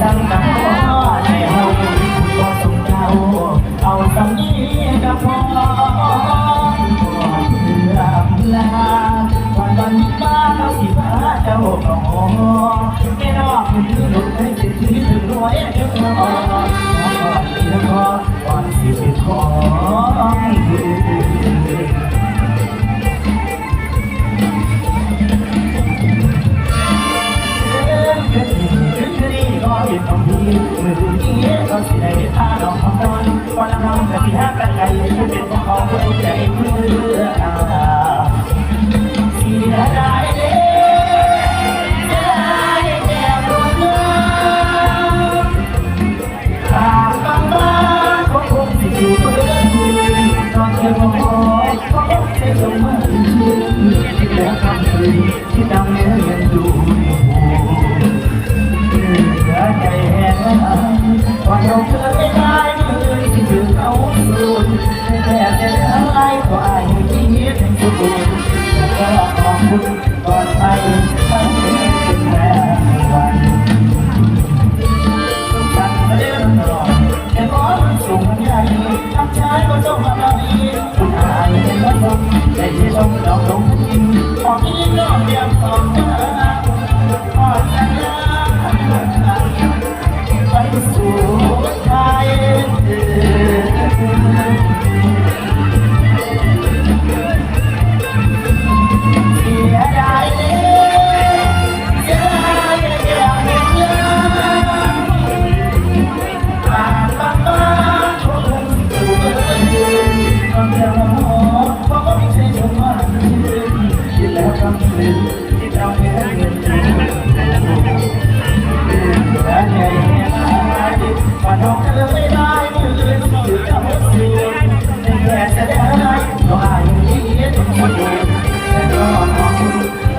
สังกับพ่อให้เฮาบ่ต้องเจ้าเอาสำนีกับพ่อเพื่อลาวันวันนี้บ้านเราสิพาเจ้าออกแค่นอกคือหลุดให้สิทธิ์ถึงรวยเจ้าออกแล้วก็แล้วก็วันสิเป็นของ ที่ทำเนื้อเงินดูเหลือใจแห้งละอายวันเราเกิดไม่ได้เลยที่เดือเอาสุดแต่แต่เธอไล่กว่า